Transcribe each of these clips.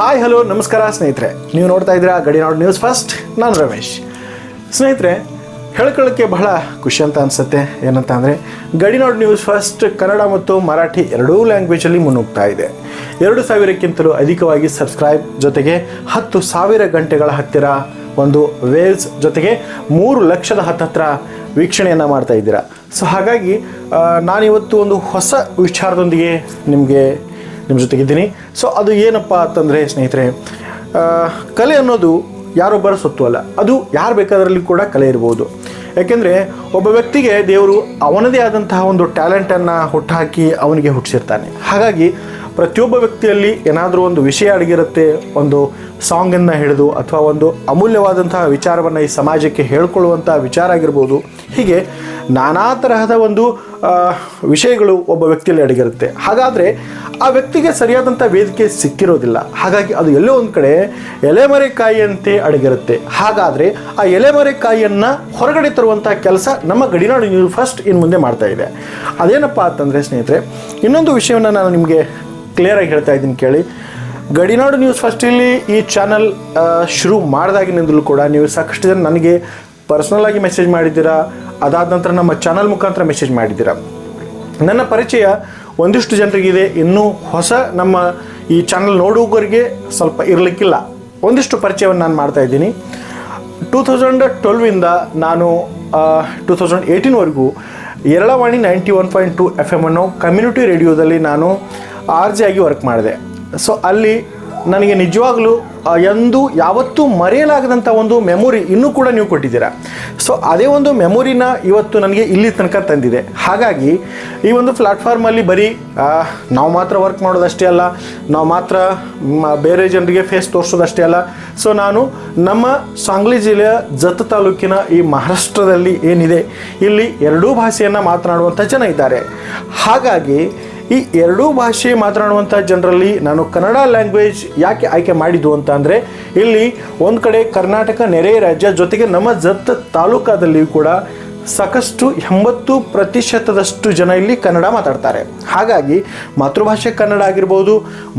Hi hello ನಮಸ್ಕಾರ ಸ್ನೇಹಿತರೆ. ನೀವು ನೋಡ್ತಾ ಇದ್ದೀರಾ ಗಡಿನಾಡು ನ್ಯೂಸ್ ಫಸ್ಟ್, ನಾನು ರಮೇಶ್. ಸ್ನೇಹಿತರೆ ಹೇಳ್ಕೊಳ್ಳೋಕ್ಕೆ ಬಹಳ ಖುಷಿ ಅಂತ ಅನಿಸುತ್ತೆ. ಏನಂತ ಅಂದರೆ, ಗಡಿನಾಡು ನ್ಯೂಸ್ ಫಸ್ಟ್ ಕನ್ನಡ ಮತ್ತು ಮರಾಠಿ ಎರಡೂ ಲ್ಯಾಂಗ್ವೇಜಲ್ಲಿ ಮುನ್ನುಗ್ತಾ ಇದೆ. ಎರಡು ಸಾವಿರಕ್ಕಿಂತಲೂ ಅಧಿಕವಾಗಿ ಸಬ್ಸ್ಕ್ರೈಬ್ ಜೊತೆಗೆ ಹತ್ತು ಸಾವಿರ ಗಂಟೆಗಳ ಹತ್ತಿರ ಒಂದು ವೇಲ್ಸ್ ಜೊತೆಗೆ ಮೂರು ಲಕ್ಷದ ಹತ್ತತ್ರ ವೀಕ್ಷಣೆಯನ್ನು ಮಾಡ್ತಾ ಇದ್ದೀರಾ. ಸೊ ಹಾಗಾಗಿ ನಾನಿವತ್ತು ಒಂದು ಹೊಸ ವಿಚಾರದೊಂದಿಗೆ ನಿಮಗೆ ನಿಮ್ಮ ಜೊತೆಗಿದ್ದೀನಿ ಸೊ ಅದು ಏನಪ್ಪ ಅಂತಂದರೆ ಸ್ನೇಹಿತರೆ ಕಲೆ ಅನ್ನೋದು ಯಾರೊಬ್ಬರ ಸೊತ್ತು ಅಲ್ಲ. ಅದು ಯಾರು ಬೇಕಾದ್ರಲ್ಲಿ ಕೂಡ ಕಲೆ ಇರ್ಬೋದು. ಯಾಕೆಂದರೆ ಒಬ್ಬ ವ್ಯಕ್ತಿಗೆ ದೇವರು ಅವನದೇ ಆದಂತಹ ಒಂದು ಟ್ಯಾಲೆಂಟನ್ನು ಹುಟ್ಟುಹಾಕಿ ಅವನಿಗೆ ಹುಟ್ಟಿಸಿರ್ತಾನೆ ಹಾಗಾಗಿ ಪ್ರತಿಯೊಬ್ಬ ವ್ಯಕ್ತಿಯಲ್ಲಿ ಏನಾದರೂ ಒಂದು ವಿಷಯ ಅಡಗಿರುತ್ತೆ, ಒಂದು ಸಾಂಗನ್ನು ಹಿಡಿದು ಅಥವಾ ಒಂದು ಅಮೂಲ್ಯವಾದಂತಹ ವಿಚಾರವನ್ನು ಈ ಸಮಾಜಕ್ಕೆ ಹೇಳ್ಕೊಳ್ಳುವಂಥ ವಿಚಾರ ಆಗಿರ್ಬೋದು, ಹೀಗೆ ನಾನಾ ತರಹದ ಒಂದು ವಿಷಯಗಳು ಒಬ್ಬ ವ್ಯಕ್ತಿಯಲ್ಲಿ ಅಡಗಿರುತ್ತೆ. ಹಾಗಾದರೆ ಆ ವ್ಯಕ್ತಿಗೆ ಸರಿಯಾದಂಥ ವೇದಿಕೆ ಸಿಕ್ಕಿರೋದಿಲ್ಲ. ಹಾಗಾಗಿ ಅದು ಎಲ್ಲೋ ಒಂದು ಕಡೆ ಎಲೆಮರೆಕಾಯಿಯಂತೆ ಅಡಗಿರುತ್ತೆ. ಹಾಗಾದರೆ ಆ ಎಲೆಮರೆಕಾಯಿಯನ್ನು ಹೊರಗಡೆ ತರುವಂಥ ಕೆಲಸ ನಮ್ಮ ಗಡಿನಾಡು ಫಸ್ಟ್ ಇನ್ನು ಮುಂದೆ ಮಾಡ್ತಾ ಇದೆ. ಅದೇನಪ್ಪ ಅಂತಂದರೆ ಸ್ನೇಹಿತರೆ, ಇನ್ನೊಂದು ವಿಷಯವನ್ನು ನಾನು ನಿಮಗೆ ಕ್ಲಿಯರಾಗಿ ಹೇಳ್ತಾ ಇದ್ದೀನಿ ಕೇಳಿ. ಗಡಿನಾಡು ನ್ಯೂಸ್ ಫಸ್ಟ್ ಇಲ್ಲಿ ಈ ಚಾನಲ್ ಶುರು ಮಾಡಿದಾಗಿನಿಂದಲೂ ಕೂಡ ನೀವು ಸಾಕಷ್ಟು ಜನ ನನಗೆ ಆಗಿ ಮೆಸೇಜ್ ಮಾಡಿದ್ದೀರಾ, ಅದಾದ ನಂತರ ನಮ್ಮ ಚಾನಲ್ ಮುಖಾಂತರ ಮೆಸೇಜ್ ಮಾಡಿದ್ದೀರಾ. ನನ್ನ ಪರಿಚಯ ಒಂದಿಷ್ಟು ಜನರಿಗಿದೆ. ಇನ್ನೂ ಹೊಸ ನಮ್ಮ ಈ ಚಾನಲ್ ನೋಡುವವರಿಗೆ ಸ್ವಲ್ಪ ಇರಲಿಕ್ಕಿಲ್ಲ. ಒಂದಿಷ್ಟು ಪರಿಚಯವನ್ನು ನಾನು ಮಾಡ್ತಾ ಇದ್ದೀನಿ. ಟೂ ತೌಸಂಡ್ ಟ್ವೆಲ್ವಿಂದ ನಾನು ಟೂ ತೌಸಂಡ್ ಏಯ್ಟೀನ್ವರೆಗೂ ಎರಳವಾಣಿ ninety one point two F M ಅನ್ನು ಕಮ್ಯುನಿಟಿ ರೇಡಿಯೋದಲ್ಲಿ ನಾನು ಆರ್ ಜಿ ಆಗಿ ವರ್ಕ್ ಮಾಡಿದೆ. ಸೊ ಅಲ್ಲಿ ನನಗೆ ನಿಜವಾಗ್ಲೂ ಎಂದು ಯಾವತ್ತೂ ಮರೆಯಲಾಗದಂಥ ಒಂದು ಮೆಮೊರಿ ಇನ್ನೂ ಕೂಡ ನೀವು ಕೊಟ್ಟಿದ್ದೀರಾ. ಸೊ ಅದೇ ಒಂದು ಮೆಮೊರಿನ ಇವತ್ತು ನನಗೆ ಇಲ್ಲಿ ತನಕ ತಂದಿದೆ. ಹಾಗಾಗಿ, ಈ ಒಂದು ಪ್ಲಾಟ್ಫಾರ್ಮಲ್ಲಿ ಬರೀ ನಾವು ಮಾತ್ರ ವರ್ಕ್ ಮಾಡೋದಷ್ಟೇ ಅಲ್ಲ, ನಾವು ಮಾತ್ರ ಬೇರೆ ಜನರಿಗೆ ಫೇಸ್ ತೋರಿಸೋದಷ್ಟೇ ಅಲ್ಲ. ಸೊ ನಾನು ನಮ್ಮ ಸಾಂಗ್ಲಿ ಜಿಲ್ಲೆಯ ಜತ್ ತಾಲೂಕಿನ ಈ ಮಹಾರಾಷ್ಟ್ರದಲ್ಲಿ ಏನಿದೆ, ಇಲ್ಲಿ ಎರಡೂ ಭಾಷೆಯನ್ನು ಮಾತನಾಡುವಂಥ ಜನ ಇದ್ದಾರೆ. ಹಾಗಾಗಿ ಈ ಎರಡೂ ಭಾಷೆ ಮಾತನಾಡುವಂಥ ಜನರಲ್ಲಿ ನಾನು ಕನ್ನಡ ಲ್ಯಾಂಗ್ವೇಜ್ ಯಾಕೆ ಆಯ್ಕೆ ಮಾಡಿದ್ದು ಅಂತ ಅಂದರೆ, ಇಲ್ಲಿ ಒಂದು ಕಡೆ ಕರ್ನಾಟಕ ನೆರೆಯ ರಾಜ್ಯ ಜೊತೆಗೆ ನಮ್ಮ ಜತ್ ತಾಲೂಕಾದಲ್ಲಿಯೂ ಕೂಡ ಸಾಕಷ್ಟು ಎಂಬತ್ತು ಪ್ರತಿಶತದಷ್ಟು ಜನ ಇಲ್ಲಿ ಕನ್ನಡ ಮಾತಾಡ್ತಾರೆ. ಹಾಗಾಗಿ ಮಾತೃಭಾಷೆ ಕನ್ನಡ ಆಗಿರ್ಬೋದು,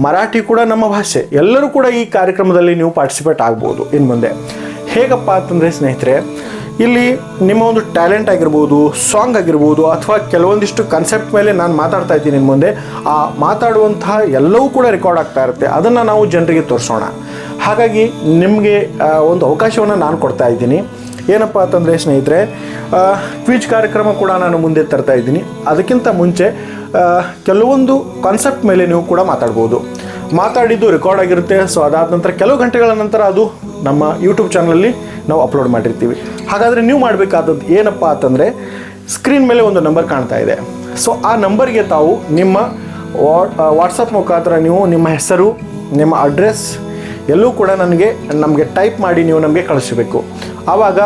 ಮರಾಠಿ ಕೂಡ ನಮ್ಮ ಭಾಷೆ, ಎಲ್ಲರೂ ಕೂಡ ಈ ಕಾರ್ಯಕ್ರಮದಲ್ಲಿ ನೀವು ಪಾರ್ಟಿಸಿಪೇಟ್ ಆಗ್ಬೋದು ಇನ್ನು ಮುಂದೆ. ಹೇಗಪ್ಪ ಅಂತಂದರೆ ಸ್ನೇಹಿತರೆ ಇಲ್ಲಿ ನಿಮ್ಮ ಒಂದು ಟ್ಯಾಲೆಂಟ್ ಆಗಿರ್ಬೋದು, ಸಾಂಗ್ ಆಗಿರ್ಬೋದು, ಅಥವಾ ಕೆಲವೊಂದಿಷ್ಟು ಕನ್ಸೆಪ್ಟ್ ಮೇಲೆ ನಾನು ಮಾತಾಡ್ತಾ ಇದ್ದೀನಿ ನಿಮ್ಮ ಮುಂದೆ, ಆ ಮಾತಾಡುವಂತಹ ಎಲ್ಲವೂ ಕೂಡ ರೆಕಾರ್ಡ್ ಆಗ್ತಾ ಇರುತ್ತೆ. ಅದನ್ನು ನಾವು ಜನರಿಗೆ ತೋರಿಸೋಣ. ಹಾಗಾಗಿ ನಿಮಗೆ ಒಂದು ಅವಕಾಶವನ್ನು ನಾನು ಕೊಡ್ತಾ ಇದ್ದೀನಿ. ಏನಪ್ಪ ಅಂತಂದರೆ ಸ್ನೇಹಿತರೆ ಕ್ವಿಜ್ ಕಾರ್ಯಕ್ರಮ ಕೂಡ ನಾನು ಮುಂದೆ ತರ್ತಾ ಇದ್ದೀನಿ. ಅದಕ್ಕಿಂತ ಮುಂಚೆ ಕೆಲವೊಂದು ಕಾನ್ಸೆಪ್ಟ್ ಮೇಲೆ ನೀವು ಕೂಡ ಮಾತಾಡ್ಬೋದು. ಮಾತಾಡಿದ್ದು ರೆಕಾರ್ಡ್ ಆಗಿರುತ್ತೆ. ಸೊ ಅದಾದ ನಂತರ ಕೆಲವು ಗಂಟೆಗಳ ನಂತರ ಅದು ನಮ್ಮ ಯೂಟ್ಯೂಬ್ ಚಾನಲಲ್ಲಿ ನಾವು ಅಪ್ಲೋಡ್ ಮಾಡಿರ್ತೀವಿ. ಹಾಗಾದರೆ ನೀವು ಮಾಡಬೇಕಾದದ್ದು ಏನಪ್ಪ ಅಂತಂದರೆ ಸ್ಕ್ರೀನ್ ಮೇಲೆ ಒಂದು ನಂಬರ್ ಕಾಣ್ತಾ ಇದೆ. ಸೊ ಆ ನಂಬರ್ಗೆ ತಾವು ನಿಮ್ಮ ವಾಟ್ಸಪ್ ಮುಖಾಂತರ ನೀವು ನಿಮ್ಮ ಹೆಸರು, ನಿಮ್ಮ ಅಡ್ರೆಸ್ ಎಲ್ಲೂ ಕೂಡ ನನಗೆ, ನಮಗೆ ಟೈಪ್ ಮಾಡಿ ನೀವು ನಮಗೆ ಕಳಿಸಬೇಕು. ಆವಾಗ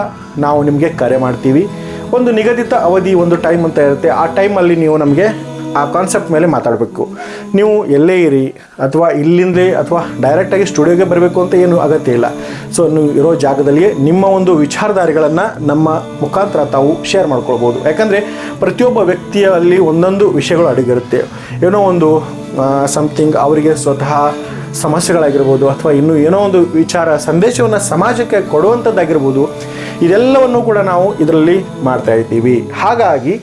ನಾವು ನಿಮಗೆ ಕರೆ ಮಾಡ್ತೀವಿ. ಒಂದು ನಿಗದಿತ ಅವಧಿ, ಒಂದು ಟೈಮ್ ಅಂತ ಇರುತ್ತೆ. ಆ ಟೈಮಲ್ಲಿ ನೀವು ನಮಗೆ ಆ ಕಾನ್ಸೆಪ್ಟ್ ಮೇಲೆ ಮಾತಾಡಬೇಕು. ನೀವು ಎಲ್ಲೇ ಇರಿ ಅಥವಾ ಇಲ್ಲಿಂದಲೇ ಅಥವಾ ಡೈರೆಕ್ಟಾಗಿ ಸ್ಟುಡಿಯೋಗೆ ಬರಬೇಕು ಅಂತ ಏನು ಅಗತ್ಯ ಇಲ್ಲ. ಸೊ ನೀವು ಇರೋ ಜಾಗದಲ್ಲಿಯೇ ನಿಮ್ಮ ಒಂದು ವಿಚಾರಧಾರೆಗಳನ್ನು ನಮ್ಮ ಮುಖಾಂತರ ತಾವು ಶೇರ್ ಮಾಡ್ಕೊಳ್ಬೋದು. ಯಾಕಂದರೆ ಪ್ರತಿಯೊಬ್ಬ ವ್ಯಕ್ತಿಯಲ್ಲಿ ಒಂದೊಂದು ವಿಷಯಗಳು ಅಡಗಿರುತ್ತೆ. ಏನೋ ಒಂದು ಸಮಥಿಂಗ್ ಅವರಿಗೆ ಸ್ವತಃ ಸಮಸ್ಯೆಗಳಾಗಿರ್ಬೋದು ಅಥವಾ ಇನ್ನೂ ಏನೋ ಒಂದು ವಿಚಾರ ಸಂದೇಶವನ್ನು ಸಮಾಜಕ್ಕೆ ಕೊಡುವಂಥದ್ದಾಗಿರ್ಬೋದು, ಇದೆಲ್ಲವನ್ನು ಕೂಡ ನಾವು ಇದರಲ್ಲಿ ಮಾಡ್ತಾ ಇದ್ದೀವಿ. ಹಾಗಾಗಿ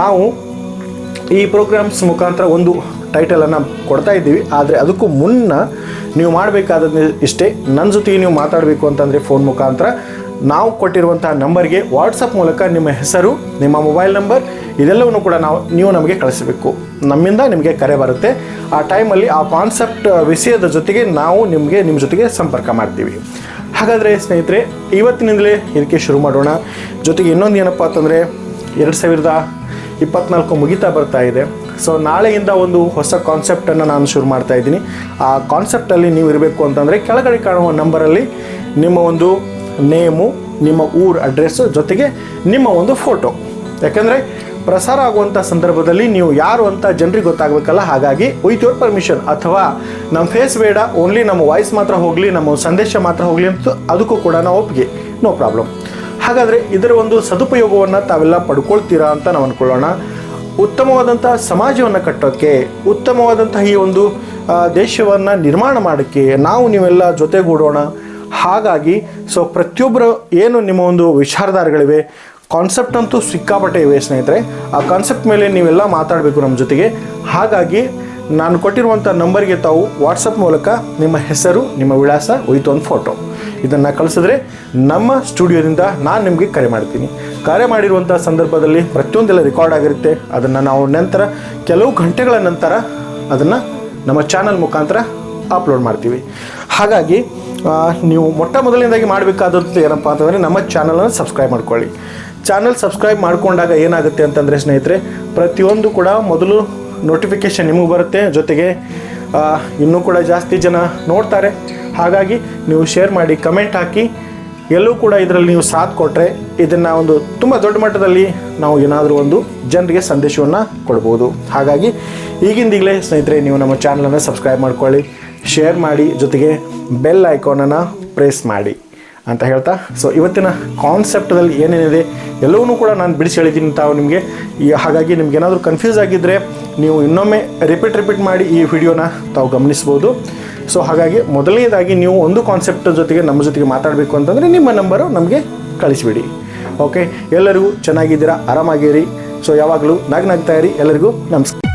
ನಾವು ಈ ಪ್ರೋಗ್ರಾಮ್ಸ್ ಮುಖಾಂತರ ಒಂದು ಟೈಟಲನ್ನು ಕೊಡ್ತಾ ಇದ್ದೀವಿ. ಆದರೆ ಅದಕ್ಕೂ ಮುನ್ನ ನೀವು ಮಾಡಬೇಕಾದದ್ದು ಇಷ್ಟೇ ನನ್ನ ಜೊತೆಗೆ ನೀವು ಮಾತಾಡಬೇಕು ಅಂತಂದರೆ ಫೋನ್ ಮುಖಾಂತರ ನಾವು ಕೊಟ್ಟಿರುವಂತಹ ನಂಬರ್ಗೆ ವಾಟ್ಸಪ್ ಮೂಲಕ ನಿಮ್ಮ ಹೆಸರು, ನಿಮ್ಮ ಮೊಬೈಲ್ ನಂಬರ್ ಇದೆಲ್ಲವನ್ನು ಕೂಡ ನಾವು, ನೀವು ನಮಗೆ ಕಳಿಸಬೇಕು. ನಮ್ಮಿಂದ ನಿಮಗೆ ಕರೆ ಬರುತ್ತೆ. ಆ ಟೈಮಲ್ಲಿ ಆ ಕಾನ್ಸೆಪ್ಟ್ ವಿಷಯದ ಜೊತೆಗೆ ನಾವು ನಿಮಗೆ ನಿಮ್ಮ ಜೊತೆಗೆ ಸಂಪರ್ಕ ಮಾಡ್ತೀವಿ. ಹಾಗಾದರೆ ಸ್ನೇಹಿತರೆ, ಇವತ್ತಿನಿಂದಲೇ ಇದಕ್ಕೆ ಶುರು ಮಾಡೋಣ. ಜೊತೆಗೆ ಇನ್ನೊಂದು ಏನಪ್ಪ ಅಂತಂದರೆ, ಎರಡು ಸಾವಿರದ ಇಪ್ಪತ್ನಾಲ್ಕು ಮುಗಿತಾ ಬರ್ತಾ ಇದೆ. ಸೊ ನಾಳೆಯಿಂದ ಒಂದು ಹೊಸ ಕಾನ್ಸೆಪ್ಟನ್ನು ನಾನು ಶುರು ಮಾಡ್ತಾ ಇದ್ದೀನಿ. ಆ ಕಾನ್ಸೆಪ್ಟಲ್ಲಿ ನೀವು ಇರಬೇಕು ಅಂತಂದರೆ ಕೆಳಗಡೆ ಕಾಣುವ ನಂಬರಲ್ಲಿ ನಿಮ್ಮ ಒಂದು ನೇಮು, ನಿಮ್ಮ ಊರ್ ಅಡ್ರೆಸ್ಸು ಜೊತೆಗೆ ನಿಮ್ಮ ಒಂದು ಫೋಟೋ ಯಾಕಂದರೆ ಪ್ರಸಾರ ಆಗುವಂಥ ಸಂದರ್ಭದಲ್ಲಿ ನೀವು ಯಾರು ಅಂತ ಜನರಿಗೆ ಗೊತ್ತಾಗಬೇಕಲ್ಲ, ಹಾಗಾಗಿ ವಿತ್ ಯುವರ್ ಪರ್ಮಿಷನ್ ಅಥವಾ ನಮ್ಮ ಫೇಸ್ ಬೇಡ ಓನ್ಲಿ ನಮ್ಮ ವಾಯ್ಸ್ ಮಾತ್ರ ಹೋಗಲಿ, ನಮ್ಮ ಸಂದೇಶ ಮಾತ್ರ ಹೋಗಲಿ ಅಂತ, ಅದಕ್ಕೂ ಕೂಡ ನಾವು ಒಪ್ಪಿಗೆ. ನೋ ಪ್ರಾಬ್ಲಮ್ ಹಾಗಾದರೆ ಇದರ ಒಂದು ಸದುಪಯೋಗವನ್ನು ತಾವೆಲ್ಲ ಪಡ್ಕೊಳ್ತೀರಾ ಅಂತ ನಾವು ಅಂದ್ಕೊಳ್ಳೋಣ ಉತ್ತಮವಾದಂತಹ ಸಮಾಜವನ್ನು ಕಟ್ಟೋಕ್ಕೆ ಉತ್ತಮವಾದಂತಹ ಈ ಒಂದು ದೇಶವನ್ನು ನಿರ್ಮಾಣ ಮಾಡೋಕ್ಕೆ ನಾವು ನೀವೆಲ್ಲ ಜೊತೆಗೂಡೋಣ. ಹಾಗಾಗಿ ಸೊ ಪ್ರತಿಯೊಬ್ಬರು ಏನು ನಿಮ್ಮ ಒಂದು ವಿಚಾರಧಾರೆಗಳಿವೆ ಕಾನ್ಸೆಪ್ಟ್ ಅಂತೂ ಸಿಕ್ಕಾಪಟ್ಟೆ ಇವೆ ಸ್ನೇಹಿತರೆ. ಆ ಕಾನ್ಸೆಪ್ಟ್ ಮೇಲೆ ನೀವೆಲ್ಲ ಮಾತಾಡಬೇಕು ನಮ್ಮ ಜೊತೆಗೆ. ಹಾಗಾಗಿ ನಾನು ಕೊಟ್ಟಿರುವಂಥ ನಂಬರ್ಗೆ ತಾವು ವಾಟ್ಸಪ್ ಮೂಲಕ ನಿಮ್ಮ ಹೆಸರು, ನಿಮ್ಮ ವಿಳಾಸ ಒಯ್ತು ಒಂದು ಫೋಟೋ ಇದನ್ನು ಕಳಿಸಿದ್ರೆ ನಮ್ಮ ಸ್ಟುಡಿಯೋದಿಂದ ನಾನು ನಿಮಗೆ ಕರೆ ಮಾಡ್ತೀನಿ. ಕರೆ ಮಾಡಿರುವಂಥ ಸಂದರ್ಭದಲ್ಲಿ ಪ್ರತಿಯೊಂದೆಲ್ಲ ರೆಕಾರ್ಡ್ ಆಗಿರುತ್ತೆ. ಅದನ್ನು ನಾವು ನಂತರ ಕೆಲವು ಗಂಟೆಗಳ ನಂತರ ಅದನ್ನು ನಮ್ಮ ಚಾನಲ್ ಮುಖಾಂತರ ಅಪ್ಲೋಡ್ ಮಾಡ್ತೀವಿ. ಹಾಗಾಗಿ ನೀವು ಮೊಟ್ಟ ಮೊದಲನೇದಾಗಿ ಮಾಡಬೇಕಾದದ್ದು ಏನಪ್ಪ ಅಂತಂದರೆ ನಮ್ಮ ಚಾನಲನ್ನು ಸಬ್ಸ್ಕ್ರೈಬ್ ಮಾಡ್ಕೊಳ್ಳಿ. ಚಾನಲ್ ಸಬ್ಸ್ಕ್ರೈಬ್ ಮಾಡ್ಕೊಂಡಾಗ ಏನಾಗುತ್ತೆ ಅಂತಂದರೆ ಸ್ನೇಹಿತರೆ, ಪ್ರತಿಯೊಂದು ಕೂಡ ಮೊದಲು ನೋಟಿಫಿಕೇಷನ್ ನಿಮಗೆ ಬರುತ್ತೆ. ಜೊತೆಗೆ ಇನ್ನೂ ಕೂಡ ಜಾಸ್ತಿ ಜನ ನೋಡ್ತಾರೆ. ಹಾಗಾಗಿ ನೀವು ಶೇರ್ ಮಾಡಿ ಕಮೆಂಟ್ ಹಾಕಿ. ಎಲ್ಲೂ ಕೂಡ ಇದರಲ್ಲಿ ನೀವು ಸಾಥ್ ಕೊಟ್ಟರೆ ಇದನ್ನು ಒಂದು ತುಂಬ ದೊಡ್ಡ ಮಟ್ಟದಲ್ಲಿ ನಾವು ಏನಾದರೂ ಒಂದು ಜನರಿಗೆ ಸಂದೇಶವನ್ನು ಕೊಡ್ಬೋದು. ಹಾಗಾಗಿ ಈಗಿಂದೀಗಲೇ ಸ್ನೇಹಿತರೆ, ನೀವು ನಮ್ಮ ಚಾನಲನ್ನು ಸಬ್ಸ್ಕ್ರೈಬ್ ಮಾಡ್ಕೊಳ್ಳಿ ಶೇರ್ ಮಾಡಿ, ಜೊತೆಗೆ ಬೆಲ್ ಐಕಾನನ್ನು ಪ್ರೆಸ್ ಮಾಡಿ ಅಂತ ಹೇಳ್ತಾ. ಸೊ ಇವತ್ತಿನ ಕಾನ್ಸೆಪ್ಟಲ್ಲಿ ಏನೇನಿದೆ ಎಲ್ಲವನ್ನೂ ಕೂಡ ನಾನು ಬಿಡಿಸಿ ಹೇಳಿದ್ದೀನಿ ತಾವು ನಿಮಗೆ. ಹಾಗಾಗಿ ನಿಮ್ಗೆ ಏನಾದರೂ ಕನ್ಫ್ಯೂಸ್ ಆಗಿದ್ದರೆ ನೀವು ಇನ್ನೊಮ್ಮೆ ರಿಪೀಟ್ ರಿಪೀಟ್ ಮಾಡಿ ಈ ವಿಡಿಯೋನ ತಾವು ಗಮನಿಸ್ಬೋದು. ಸೊ ಹಾಗಾಗಿ ಮೊದಲನೇದಾಗಿ ನೀವು ಒಂದು ಕಾನ್ಸೆಪ್ಟ್ ಜೊತೆಗೆ ನಮ್ಮ ಜೊತೆಗೆ ಮಾತಾಡಬೇಕು ಅಂತಂದರೆ ನಿಮ್ಮ ನಂಬರು ನಮಗೆ ಕಳಿಸಿಬಿಡಿ. ಓಕೆ ಎಲ್ಲರಿಗೂ ಚೆನ್ನಾಗಿದ್ದೀರಾ? ಆರಾಮಾಗಿರಿ. ಸೊ ಯಾವಾಗಲೂ ನಗ್ ನಗ್ತಾ ಇರಿ. ಎಲ್ಲರಿಗೂ ನಮಸ್ಕಾರ.